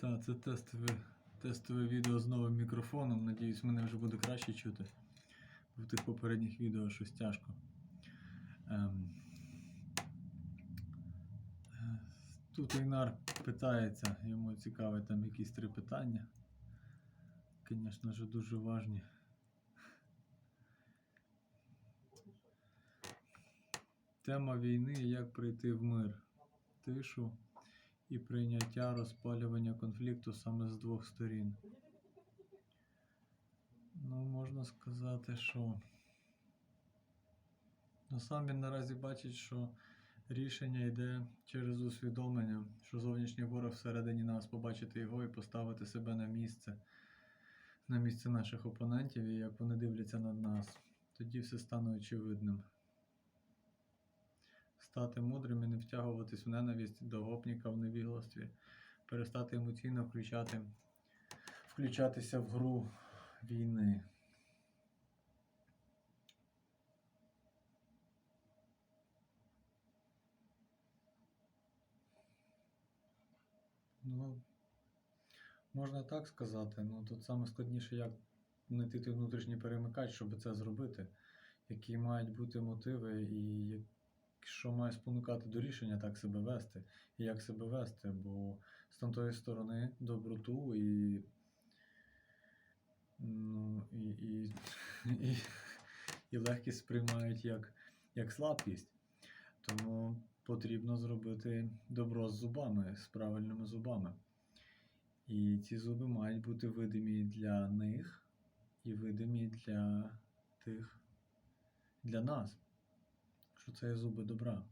Так, це тестове, тестове відео з новим мікрофоном. Надіюсь, мене вже буде краще чути. В тих попередніх відео щось тяжко. Ем. Е, Тут Ейнар питається, йому цікаві там якісь три питання. Звісно ж, дуже важні. Тема війни як прийти в мир, тишу і прийняття розпалювання конфлікту саме з двох сторін. Ну, можна сказати, що ну, сам він наразі бачить, що рішення йде через усвідомлення, що зовнішній ворог всередині нас побачити його і поставити себе на місце, на місце наших опонентів, і як вони дивляться на нас, тоді все стане очевидним. Стати мудрим і не втягуватись в ненависть до гопніка в невігластві, перестати емоційно включати, включатися в гру війни. Ну, можна так сказати, ну тут саме складніше, як знайти внутрішній перемикач, щоб це зробити, які мають бути мотиви і що має спонукати до рішення так себе вести, і як себе вести, бо з тамтої сторони доброту і, ну, і, і, і, і легкість сприймають як, як слабкість. Тому потрібно зробити добро з зубами, з правильними зубами. І ці зуби мають бути видимі для них і видимі для тих, для нас, що це є зуби добра.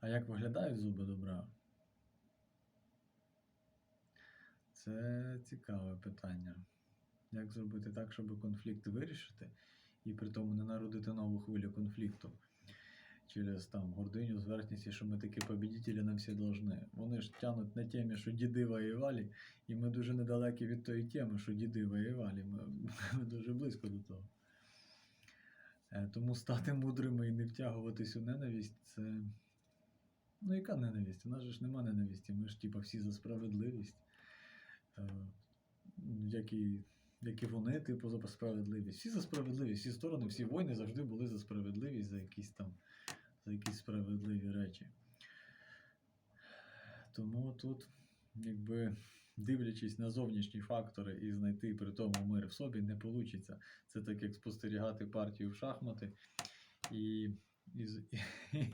А як виглядають зуби добра? Це цікаве питання. Як зробити так, щоб конфлікт вирішити і при тому не народити нову хвилю конфлікту через там гординю, зверхність, і що ми такі побідітелі на всі должны. Вони ж тянуть на темі, що діди воювали, і ми дуже недалекі від тої теми, що діди воювали. Ми, ми дуже близько до того. Е, Тому стати мудрими і не втягуватись у ненависть, це. Ну, яка ненависть? У нас же ж нема ненависті. Ми ж типа всі за справедливість. Е, Як і, як і вони, типу, за справедливість. Всі за справедливість, всі сторони, всі війни завжди були за справедливість, за якісь там за якісь справедливі речі. Тому тут, якби дивлячись на зовнішні фактори і знайти при тому мир в собі, не вийде. Це так як спостерігати партію в шахмати і, і,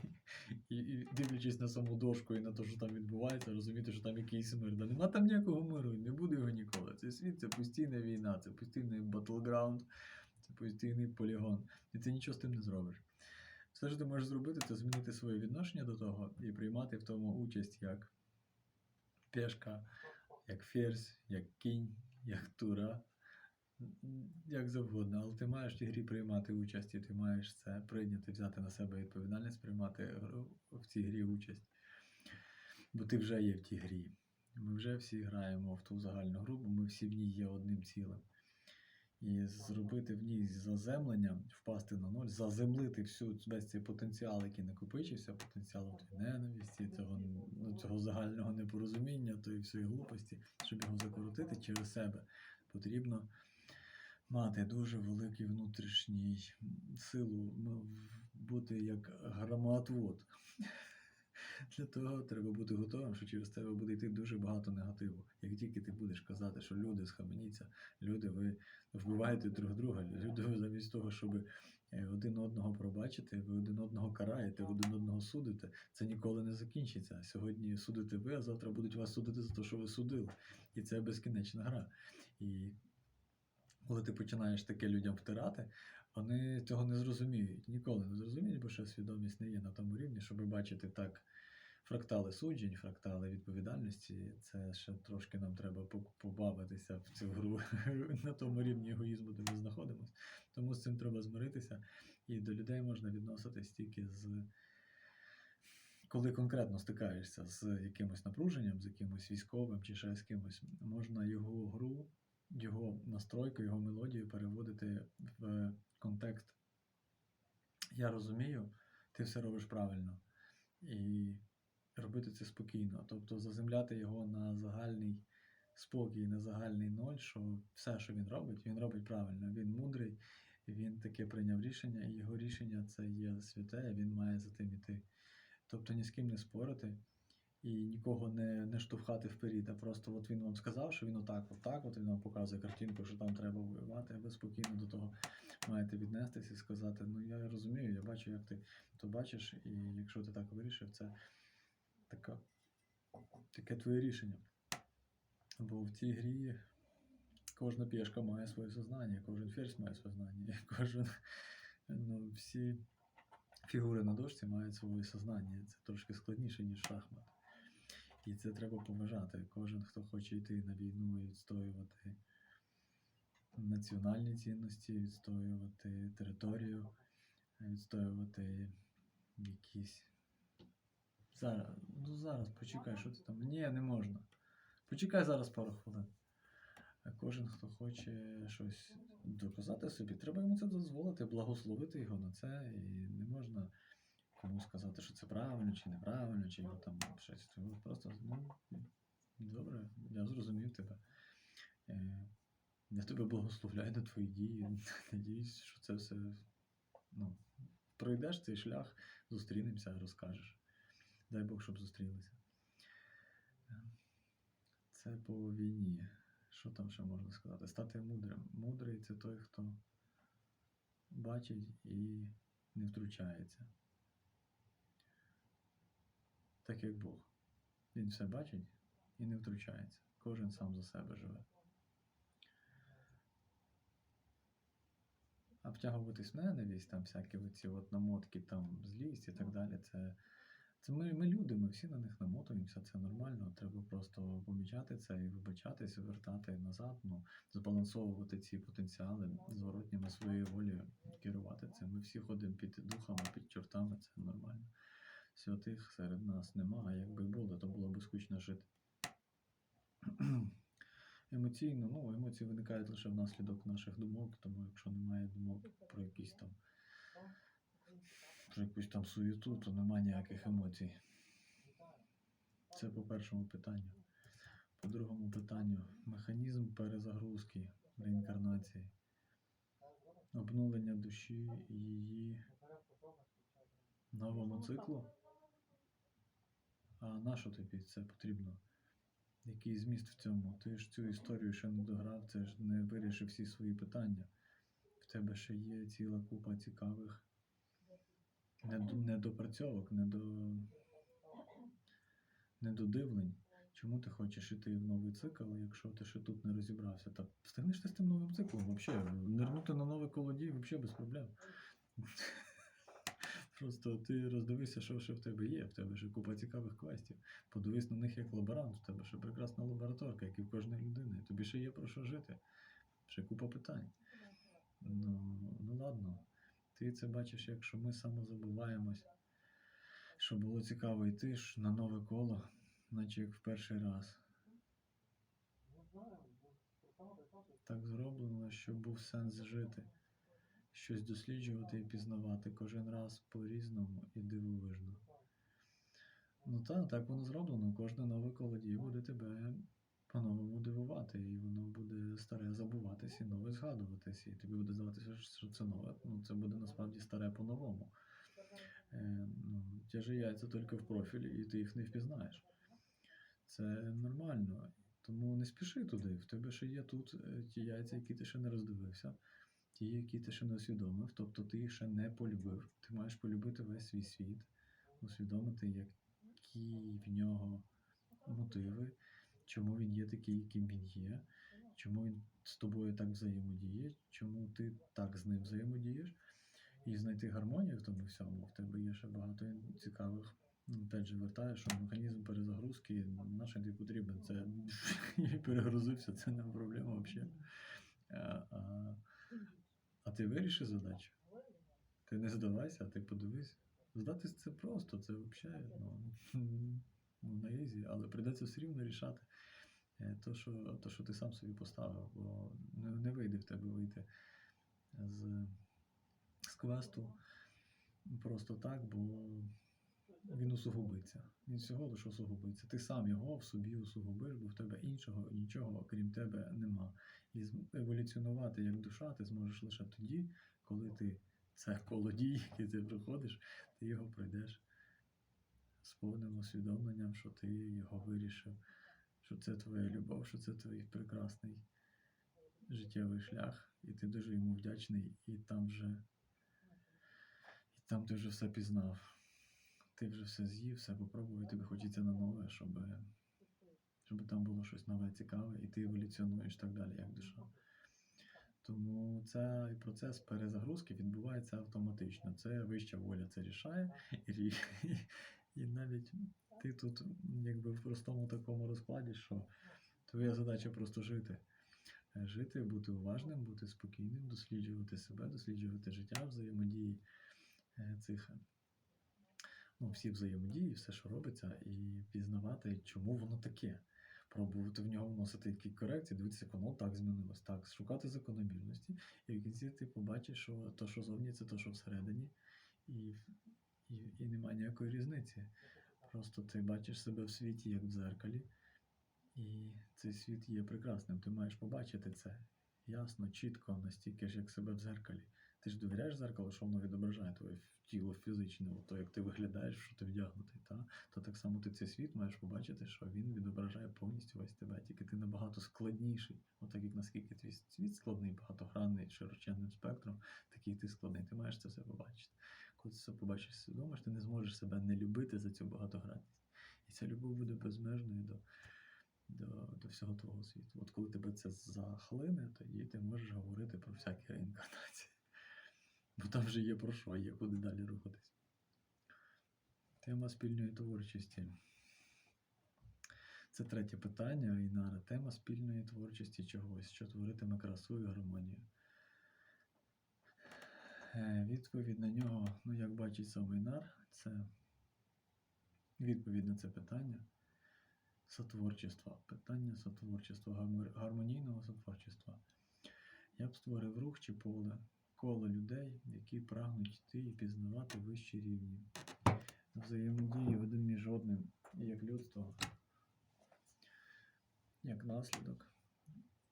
і, і дивлячись на саму дошку і на те, що там відбувається, розуміти, що там якийсь мир. Да нема там ніякого миру, і не буде його ніколи. Цей світ це постійна війна, це постійний батлграунд, це постійний полігон. І ти нічого з тим не зробиш. Все, що ти можеш зробити, це змінити своє відношення до того і приймати в тому участь як пешка, як ферзь, як кінь, як тура, як завгодно. Але ти маєш в грі приймати участь, і ти маєш це прийняти, взяти на себе відповідальність, приймати в цій грі участь. Бо ти вже є в тій грі. Ми вже всі граємо в ту загальну гру, бо ми всі в ній є одним цілим. І зробити в ній заземлення, впасти на ноль, заземлити всю весь цей потенціал, який накопичився, потенціал ненависті, цього, ну, цього загального непорозуміння, тої всієї глупості, щоб його закрутити через себе, потрібно мати дуже великий внутрішній силу, ну, бути як громоотвод. Для того треба бути готовим, що через тебе буде йти дуже багато негативу. Як тільки ти будеш казати, що люди схаменіться, люди, ви вбиваєте друг друга, люди ви замість того, щоб е, один одного пробачити, ви один одного караєте, один одного судите, це ніколи не закінчиться. Сьогодні судите ви, а завтра будуть вас судити за те, що ви судили. І це безкінечна гра. І коли ти починаєш таке людям втирати, вони цього не зрозуміють. Ніколи не зрозуміють, бо ще свідомість не є на тому рівні, щоб бачити так фрактали суджень, фрактали відповідальності. Це ще трошки нам треба побавитися в цю гру на тому рівні егоїзму, де ми знаходимося. Тому з цим треба змиритися. І до людей можна відноситись тільки з. Коли конкретно стикаєшся з якимось напруженням, з якимось військовим чи ще з кимось, можна його гру його настройку, його мелодію переводити в контекст. Я розумію, ти все робиш правильно. І робити це спокійно. Тобто заземляти його на загальний спокій на загальний ноль, що все, що він робить, він робить правильно. Він мудрий, він таке прийняв рішення, і його рішення це є святе, він має за тим іти. Тобто ні з ким не спорити і нікого не, не штовхати вперед, а просто от він вам сказав, що він отак, отак, от він вам показує картинку, що там треба воювати, а ви спокійно до того маєте віднестися і сказати: ну я розумію, я бачу, як ти то бачиш, і якщо ти так вирішив, це така, таке твоє рішення. Бо в цій грі кожна пішка має своє сознання, кожен ферзь має своє знання, і кожен, ну, всі фігури на дошці мають своє сознання. Це трошки складніше, ніж шахмат. І це треба поважати. Кожен, хто хоче йти на війну і відстоювати національні цінності, відстоювати територію, відстоювати якісь. Зараз, ну зараз почекай, що ти там. Ні, не можна. Почекай зараз пару хвилин. Кожен, хто хоче щось доказати собі, треба йому це дозволити, благословити його на це, і не можна комусь сказати, що це правильно чи неправильно, чи його там щось. Просто ну, добре, я зрозумів тебе. Е, Я тебе благословляю на твої дії. Надіюсь, що це все ну, пройдеш цей шлях, зустрінемося, розкажеш. Дай Бог, щоб зустрілися. Це по війні. Що там ще можна сказати? Стати мудрим. Мудрий це той, хто бачить і не втручається. Так як Бог. Він все бачить і не втручається. Кожен сам за себе живе. А втягуватись в ненависть, там всякі оці от намотки, там злість і так далі, це, це ми, ми люди, ми всі на них намотуємося, це нормально. Треба просто помічати це і вибачатися, вертати назад, ну, збалансовувати ці потенціали зворотніми своєю волею, керувати цим. Ми всі ходимо під духами, під чортами, це нормально. Святих серед нас нема, а якби було, то було б скучно жити. Емоційно, ну, емоції виникають лише внаслідок наших думок, тому якщо немає думок про якісь там про якусь там суєту, то немає ніяких емоцій. Це по першому питанню. По другому питанню механізм перезагрузки реінкарнації, обнулення душі її новому циклу. А на що тобі це потрібно? Який зміст в цьому? Ти ж цю історію ще не дограв, це ж не вирішив всі свої питання. В тебе ще є ціла купа цікавих недопрацьовок, недо... недодивлень. Чому ти хочеш іти в новий цикл, якщо ти ще тут не розібрався? Та встигнеш ти з тим новим циклом взагалі. Нирнути на нове колодій взагалі без проблем. Просто ти роздивися, що ще в тебе є. В тебе ще купа цікавих квестів. Подивись на них як лаборант, в тебе ще прекрасна лабораторка, як і в кожної людини. Тобі ще є про що жити. Ще купа питань. Ну, ну ладно. Ти це бачиш, якщо ми самозабуваємось, що було цікаво йти ж на нове коло, наче як в перший раз. Так зроблено, щоб був сенс жити, щось досліджувати і пізнавати кожен раз по-різному і дивовижно. Ну так, так воно зроблено. Кожне нове колодій буде тебе по-новому дивувати, і воно буде старе забуватись і нове згадуватись. І тобі буде здаватися, що це нове. Ну, це буде насправді старе по-новому. Е, ну, ті ж яйця тільки в профілі, і ти їх не впізнаєш. Це нормально. Тому не спіши туди. В тебе ще є тут е, ті яйця, які ти ще не роздивився, ті, які ти ще не усвідомив, тобто ти їх ще не полюбив. Ти маєш полюбити весь свій світ, усвідомити, які в нього мотиви, чому він є такий, яким він є, чому він з тобою так взаємодіє, чому ти так з ним взаємодієш, і знайти гармонію в тому всьому. В тебе є ще багато цікавих. Ну, Опять же, вертаєш, що механізм перезагрузки наш тобі потрібен. Це я перегрузився, це не проблема взагалі. А, а, а ти вирішиш задачу. Ти не здавайся, а ти подивись. Здатись це просто, це взагалі ну, ну, на ізі, але прийдеться все рівно рішати. Е, То що, то, що ти сам собі поставив, бо не, не вийде в тебе вийти з, з квесту просто так, бо він усугубиться. Він всього лише усугубиться. Ти сам його в собі усугубиш, бо в тебе іншого нічого, крім тебе, нема. І еволюціонувати як душа ти зможеш лише тоді, коли ти це коло дій, яке ти проходиш, ти його пройдеш з повним усвідомленням, що ти його вирішив, що це твоя любов, що це твій прекрасний життєвий шлях, і ти дуже йому вдячний, і там вже і там ти вже все пізнав. Ти вже все з'їв, все попробував, і тобі хочеться на нове, щоб, щоб там було щось нове, цікаве, і ти еволюціонуєш так далі, як душа. Тому цей процес перезагрузки відбувається автоматично. Це вища воля це рішає, і, рі- і навіть ти тут якби в простому такому розкладі, що твоя задача просто жити. Е, Жити, бути уважним, бути спокійним, досліджувати себе, досліджувати життя, взаємодії е, цих ну, всі взаємодії, все, що робиться, і пізнавати, чому воно таке. Пробувати в нього вносити які корекції, дивитися, воно так змінилось. Так, шукати закономірності, і в кінці ти побачиш, що то, що зовні, це то, що всередині, і, і, і немає ніякої різниці. Просто ти бачиш себе в світі, як в дзеркалі, і цей світ є прекрасним. Ти маєш побачити це ясно, чітко, настільки ж, як себе в дзеркалі. Ти ж довіряєш зеркалу, що воно відображає твоє тіло фізичне, то як ти виглядаєш, що ти вдягнутий, та? то так само ти цей світ маєш побачити, що він відображає повністю весь тебе, тільки ти набагато складніший. Отак як наскільки твій світ складний, багатогранний, широченним спектром, такий ти складний. Ти маєш це все побачити. Коли ти це побачиш свідомо, ти не зможеш себе не любити за цю багатогранність. І ця любов буде безмежною до, до, до всього твого світу. От коли тебе це захлине, тоді ти можеш говорити про всякі реінкарнації. Бо там вже є про що, є куди далі рухатись. Тема спільної творчості. Це третє питання, Інара. Тема спільної творчості чогось, що творитиме красу і гармонію. Е, Відповідь на нього, ну як бачить сам це відповідь на це питання сотворчества. Питання сотворчества, гармонійного сотворчества. Я б створив рух чи поле, коло людей, які прагнуть йти і пізнавати вищі рівні. Взаємодії один між одним, як людство, як наслідок.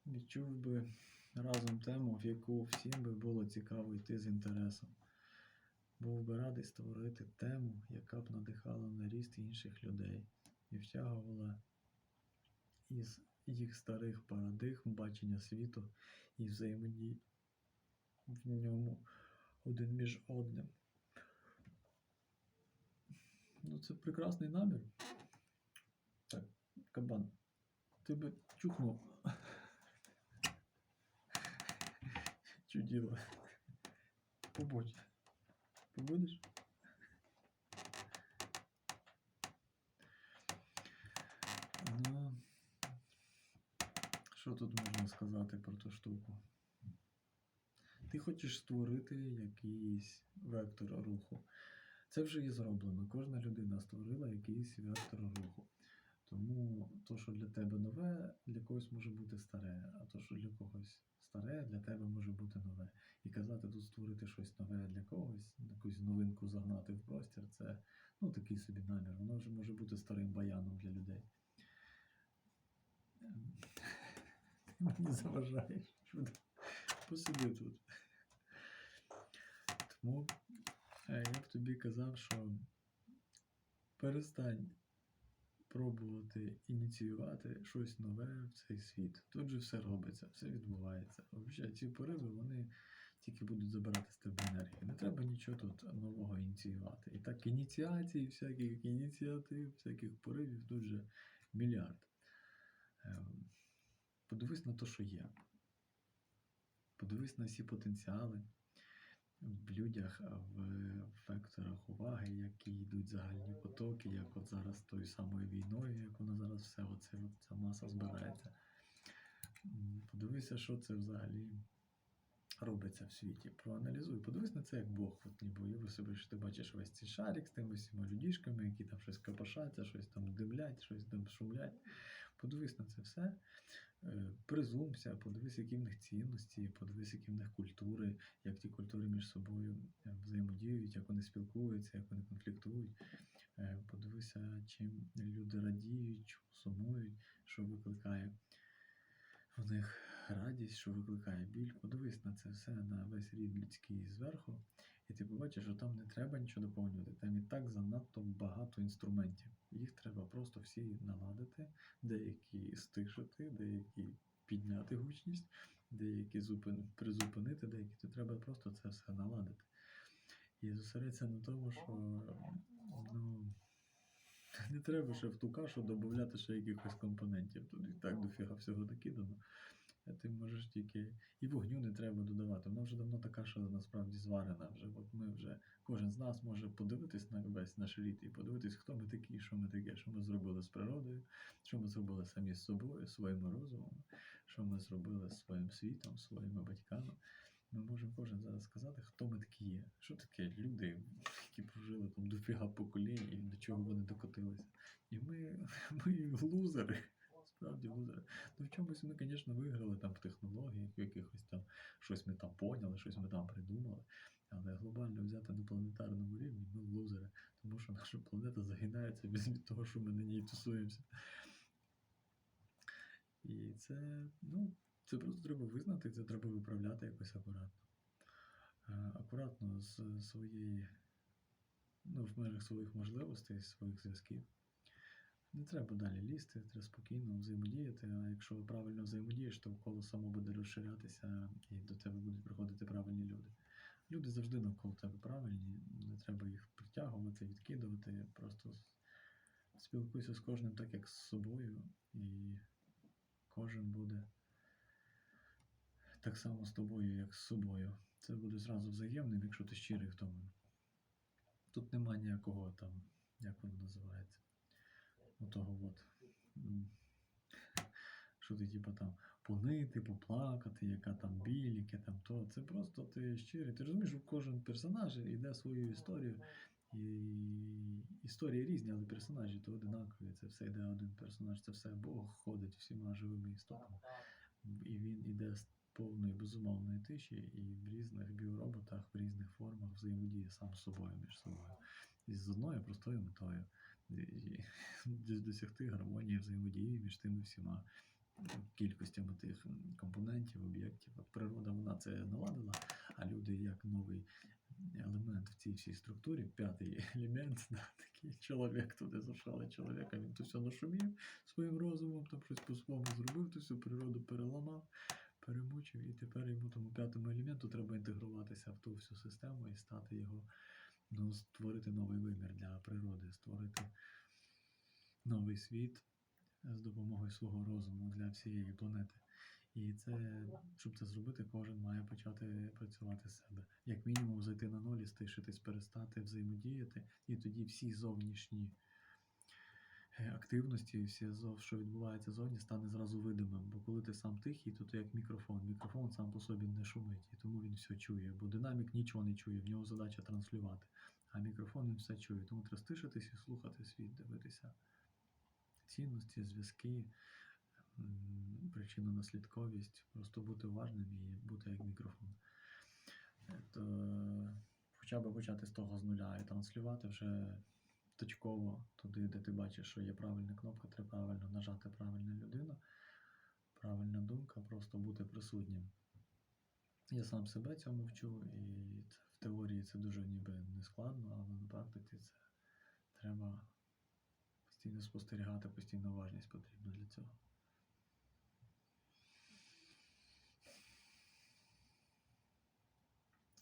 Відчув би разом тему, в яку всім би було цікаво йти з інтересом. Був би радий створити тему, яка б надихала на ріст інших людей і втягувала із їх старих парадигм бачення світу і взаємодії в ньому один між одним. Ну, це прекрасний намір. Так, кабан, ти би чухнув. Чуділо. Побудь. Побудеш? Ну, що тут можна сказати про ту штуку? Ти хочеш створити якийсь вектор руху. Це вже є зроблено. Кожна людина створила якийсь вектор руху. Тому то, що для тебе нове, для когось може бути старе, а то, що для когось старе, для тебе може бути нове. І казати тут створити щось нове для когось, якусь новинку загнати в простір, це ну, такий собі намір. Воно вже може бути старим баяном для людей. Ти мені заважаєш. Посиди тут. Тому е, я б тобі казав, що перестань пробувати ініціювати щось нове в цей світ. Тут же все робиться, все відбувається. Взагалі, ці пориви вони тільки будуть забирати з тебе енергію. Не треба нічого тут нового ініціювати. І так ініціацій, всяких ініціатив, всяких поривів тут же мільярд. Ем, Подивись на те, що є. Подивись на всі потенціали в людях, в векторах уваги, які йдуть загальні потоки, як от зараз тою самою війною, як воно зараз все, оце, ця маса збирається. Подивися, що це взагалі робиться в світі. Проаналізуй, подивись на це як Бог. От ніби уяви собі, що ти бачиш весь цей шарик з тими всіма людішками, які там щось копошаться, щось там дивлять, щось там шумлять. Подивись на це все, призумся, подивись, які в них цінності, подивись, які в них культури, як ті культури між собою е, взаємодіють, як вони спілкуються, як вони конфліктують. Е, Подивися, чим люди радіють, чому сумують, що викликає в них радість, що викликає біль. Подивись на це все, на весь рід людський зверху, і ти побачиш, що там не треба нічого доповнювати. Там і так занадто багато інструментів. Їх треба просто всі наладити, деякі стишити, деякі підняти гучність, деякі зупин... призупинити, деякі то треба просто це все наладити. І зосередитися на тому, що ну, не треба ще в ту кашу додати ще якихось компонентів. Тут і так дофіга всього накидано. Ти можеш тільки. І вогню не треба додавати. Вона вже давно така, що насправді зварена вже. От ми вже, кожен з нас може подивитись на весь наш рід і подивитись, хто ми такі, що ми таке, що ми зробили з природою, що ми зробили самі з собою, своїм розумом, що ми зробили з своїм світом, своїми батьками. Ми можемо кожен зараз сказати, хто ми такі є. Що таке люди, які прожили там дофіга поколінь і до чого вони докотилися. І ми, ми лузери. Справді лузери. Ну в чомусь ми, звісно, виграли там в технологіях, якихось там щось ми там поняли, щось ми там придумали. Але глобально взяти на планетарному рівні ми лузери, тому що наша планета загинається від того, що ми на ній тусуємося. І це, ну, це просто треба визнати, це треба виправляти якось акуратно. Е, Акуратно з своєї, ну, в межах своїх можливостей, своїх зв'язків. Не треба далі лізти, треба спокійно взаємодіяти. А якщо правильно взаємодієш, то коло само буде розширятися і до тебе будуть приходити правильні люди. Люди завжди навколо тебе правильні, не треба їх притягувати, відкидувати. Просто спілкуйся з кожним так, як з собою, і кожен буде так само з тобою, як з собою. Це буде зразу взаємним, якщо ти щирий в тому. Тут нема ніякого там, як воно називається отого от. Що ти типа там понити, поплакати, яка там біль, яке там то. Це просто ти щирий. Ти розумієш, що кожен персонаж йде свою історію. І історії різні, але персонажі то одинакові. Це все йде один персонаж, це все Бог ходить всіма живими істотами. І він іде з повної безумовної тиші і в різних біороботах, в різних формах взаємодіє сам з собою між собою. І з одною простою метою. Досягти гармонії взаємодії між тими всіма кількостями тих компонентів, об'єктів. От природа вона це наладила, а люди як новий елемент в цій всій структурі, п'ятий елемент, да, такий чоловік туди зашали чоловіка, він то все нашумів своїм розумом, там щось по-своєму зробив, то всю природу переламав, перемучив, і тепер йому тому п'ятому елементу треба інтегруватися в ту всю систему і стати його, ну, створити новий вимір для природи, створити новий світ з допомогою свого розуму для всієї планети. І це, щоб це зробити, кожен має почати працювати з себе. Як мінімум, зайти на ноль, стишитись, перестати взаємодіяти, і тоді всі зовнішні е, активності, всі що відбувається зовні, стане зразу видимим. Бо коли ти сам тихий, то ти як мікрофон. Мікрофон сам по собі не шумить, і тому він все чує. Бо динамік нічого не чує, в нього задача транслювати. А мікрофон він все чує. Тому треба стишитись і слухати світ, дивитися цінності, зв'язки, м, причинно-наслідковість, просто бути уважним і бути як мікрофон. То хоча б почати з того з нуля і транслювати вже точково туди, де ти бачиш, що є правильна кнопка, треба правильно нажати правильна людина, правильна думка, просто бути присутнім. Я сам себе цьому вчу, і це, теорії це дуже ніби не складно, але на практиці це треба постійно спостерігати, постійна уважність потрібна для цього.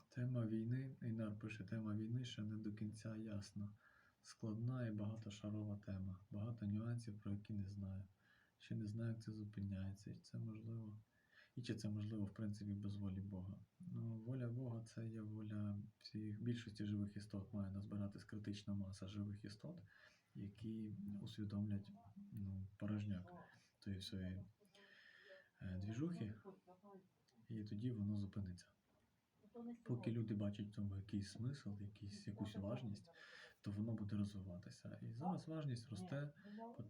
Тема війни, Ейнар пише, тема війни ще не до кінця ясна. Складна і багатошарова тема. Багато нюансів, про які не знаю. Ще не знаю, як це зупиняється, і це можливо. І чи це можливо, в принципі, без волі Бога. Ну, воля Бога це є воля всіх більшості живих істот. Має назбиратись критична маса живих істот, які усвідомлять ну, порожняк тої всієї е, двіжухи, і тоді воно зупиниться. Поки люди бачать в цьому якийсь смисл, якийсь, якусь важність, то воно буде розвиватися. І зараз важність росте,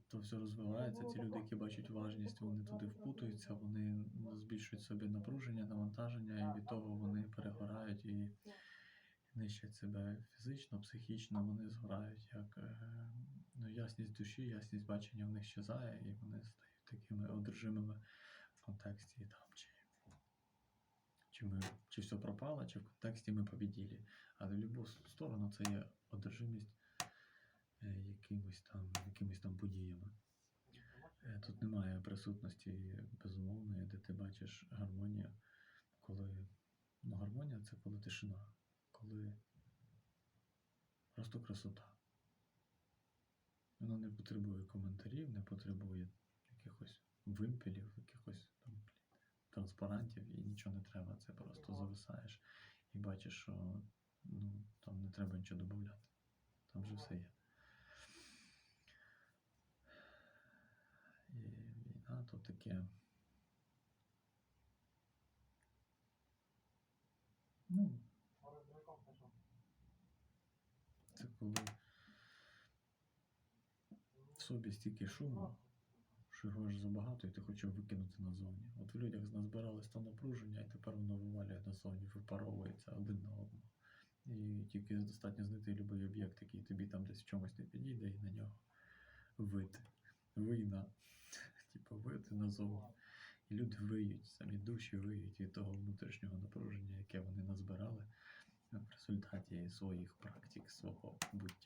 то все розвивається. Ті люди, які бачать важність, вони туди впутуються, вони збільшують собі напруження, навантаження, і від того вони перегорають і нищать себе фізично, психічно, вони згорають як е, ну, ясність душі, ясність бачення в них щезає, і вони стають такими одержимими в контексті там, чи, чи, ми, чи все пропало, чи в контексті ми побіділі. Але в будь-яку сторону це є одержимість е, якимось там, якимись там подіями. Е, Тут немає присутності безумовної, де ти бачиш гармонію, коли ну, гармонія це коли тишина, коли просто красота. Вона не потребує коментарів, не потребує якихось вимпелів, якихось там, транспарантів і нічого не треба. Це просто зависаєш і бачиш, що ну, там не треба нічого додати. Там вже все є. І війна то таке. Ну, це коли в собі стільки шуму, що його аж забагато, і ти хочеш викинути назовні. От в людях назбиралось то напруження, і тепер воно вивалює назовні, випаровується один на одного. І тільки достатньо знайти будь-який об'єкт, який тобі там десь в чомусь не підійде, і на нього вити. Війна. Типу вити зову. І люди виють, самі душі виють від того внутрішнього напруження, яке вони назбирали в результаті своїх практик, свого буття.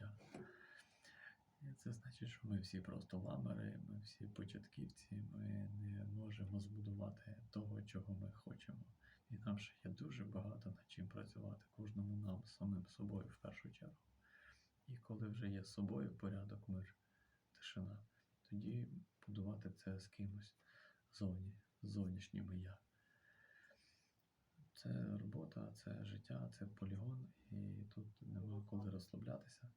Значить, що ми всі просто ламери, ми всі початківці, ми не можемо збудувати того, чого ми хочемо. І нам ще є дуже багато над чим працювати, кожному нам, самим собою в першу чергу. І коли вже є з собою порядок, мир, тишина, тоді будувати це з кимось зовні, з я. Це робота, це життя, це полігон, і тут нема коли розслаблятися.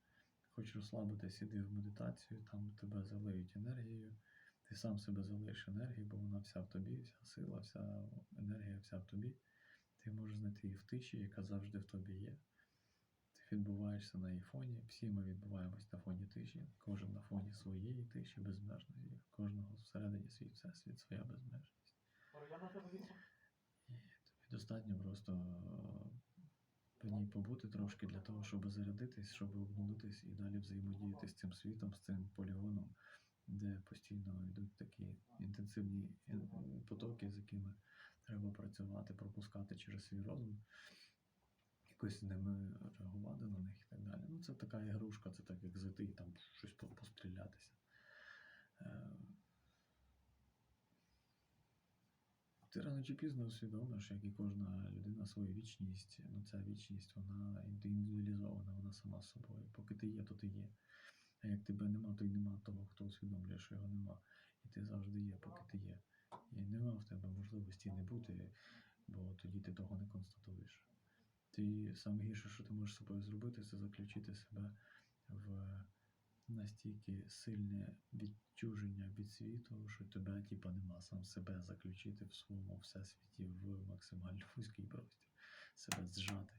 Хочеш розслабитись, іди в медитацію, там тебе залиють енергією, ти сам себе залиєш енергією, бо вона вся в тобі, вся сила, вся енергія вся в тобі. Ти можеш знайти її в тиші, яка завжди в тобі є. Ти відбуваєшся на її фоні. Всі ми відбуваємось на фоні тиші, кожен на фоні своєї тиші безмежної, в кожного всередині свій всесвіт, своя безмежність. І тобі достатньо просто е, ній побути трошки для того, щоб зарядитись, щоб обнулитись і далі взаємодіяти з цим світом, з цим полігоном, де постійно йдуть такі інтенсивні потоки, з якими треба працювати, пропускати через свій розум, якось ними реагувати на них і так далі. Ну, це така ігрушка, це так як зайти і там щось пострілятися. Е, Ти рано чи пізно усвідомиш, як і кожна людина свою вічність. Ну, ця вічність, вона індивідуалізована, вона сама собою. Поки ти є, то ти є. А як тебе нема, то й нема того, хто усвідомлює, що його нема. І ти завжди є, поки ти є. І нема в тебе можливості не бути, бо тоді ти того не констатуєш. Ти саме гірше, що ти можеш з собою зробити, це заключити себе в настільки сильне відчуження від світу, що тебе типа нема сам себе заключити в своєму всесвіті в максимально вузький простір, себе зжати.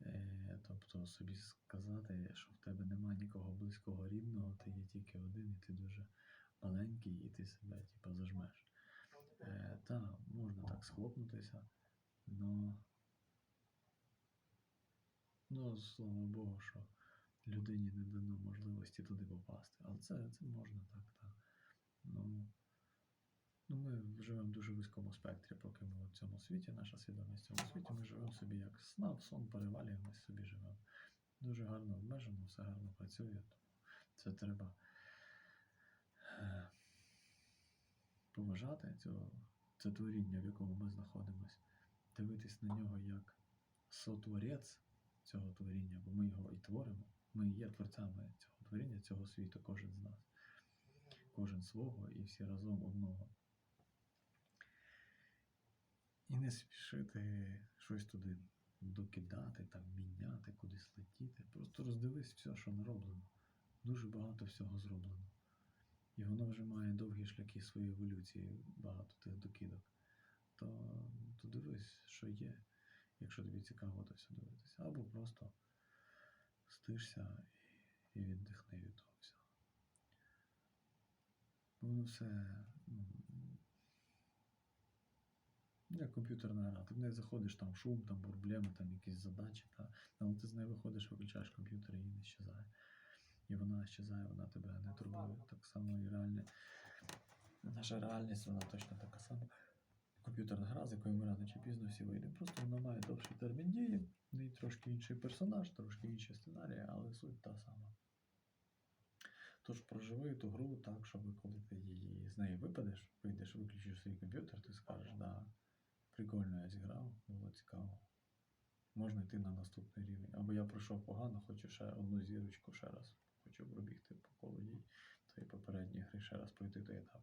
Е, тобто собі сказати, що в тебе нема нікого близького рідного, ти є тільки один, і ти дуже маленький, і ти себе типа зажмеш. Е, та, можна так схлопнутися, но, ну, слава Богу, що людині не дано можливості туди попасти. Але це, це можна так, так. Ну, ну, ми живемо в дуже вузькому спектрі, поки ми в цьому світі, наша свідомість в цьому світі, ми живемо собі як сна, в сон перевалюємось, собі живемо. Дуже гарно обмежено, все гарно працює. Тому це треба е, поважати цього, це творіння, в якому ми знаходимося, дивитись на нього як сотворець цього творіння, бо ми його і творимо. Ми є творцями цього творіння, цього світу, кожен з нас. Кожен свого і всі разом одного. І не спішити щось туди докидати, там, міняти, кудись летіти. Просто роздивись все, що нароблено. Дуже багато всього зроблено. І воно вже має довгі шляхи своєї еволюції, багато тих докидок. То, то дивись, що є, якщо тобі цікаво то все дивитися. Або просто стишся і, віддихни від того всього. Воно все. Як комп'ютерна гра. Ти в неї заходиш, там шум, там проблеми, там якісь задачі, та, але ти з нею виходиш, виключаєш комп'ютер і він щезає. І вона щезає, вона тебе не турбує. Так само і реальне. Наша реальність, вона точно така сама. Комп'ютерна гра, з якої ми рано чи пізно всі вийдемо. Просто вона має довший термін дії, в неї трошки інший персонаж, трошки інші сценарії, але суть та сама. Тож проживи ту гру так, щоб коли ти її з неї випадеш, вийдеш, виключиш свій комп'ютер, ти скажеш, да, прикольно я зіграв, було цікаво. Можна йти на наступний рівень. Або я пройшов погано, хочу ще одну зірочку ще раз. Хочу пробігти по колу дій тої попередньої гри, ще раз пройти той етап.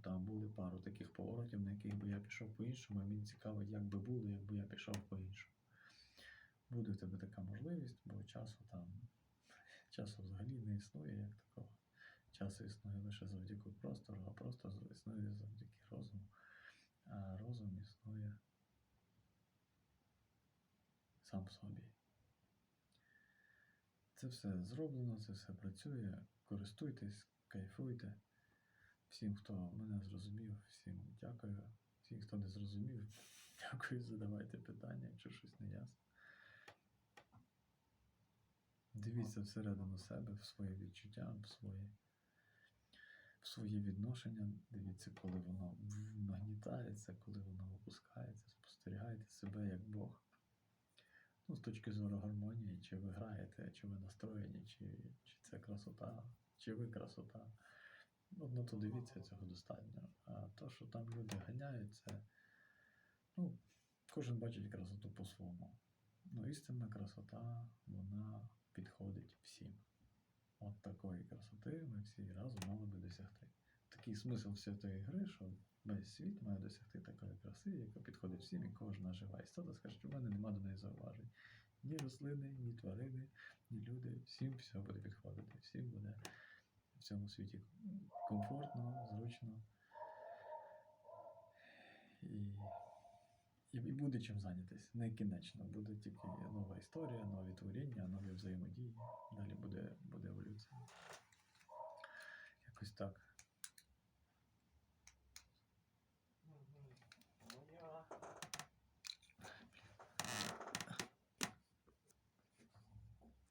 Там були пару таких поворотів, на яких би я пішов по-іншому, а мені цікаво, як би було, якби я пішов по-іншому. Буде в тебе така можливість, бо часу там часу взагалі не існує як такого. Часу існує лише завдяки простору, а простор існує завдяки розуму. А розум існує сам собі. Це все зроблено, це все працює. Користуйтесь, кайфуйте. Всім, хто мене зрозумів, всім дякую. Всім, хто не зрозумів, дякую, задавайте питання, якщо щось не ясно. Дивіться всередину себе, в своє відчуття, в своє, в своє відношення. Дивіться, коли воно нагнітається, коли воно опускається, спостерігайте себе як Бог. Ну, з точки зору гармонії, чи ви граєте, чи ви настроєні, чи, чи це красота, чи ви красота. Одно то дивіться, цього достатньо. А то, що там люди ганяють, це ну, кожен бачить красоту по-своєму. Ну, істинна красота, вона підходить всім. От такої красоти ми всі разом мали би досягти. Такий смисл всієї тієї гри, що весь світ має досягти такої краси, яка підходить всім, і кожна жива істота скаже, що в мене нема до неї зауважень. Ні рослини, ні тварини, ні люди. Всім все буде підходити, всім буде в цьому світі комфортно, зручно. І, і, і буде чим зайнятися. Не кінечно. Буде тільки нова історія, нові творіння, нові взаємодії. Далі буде, буде еволюція. Якось так.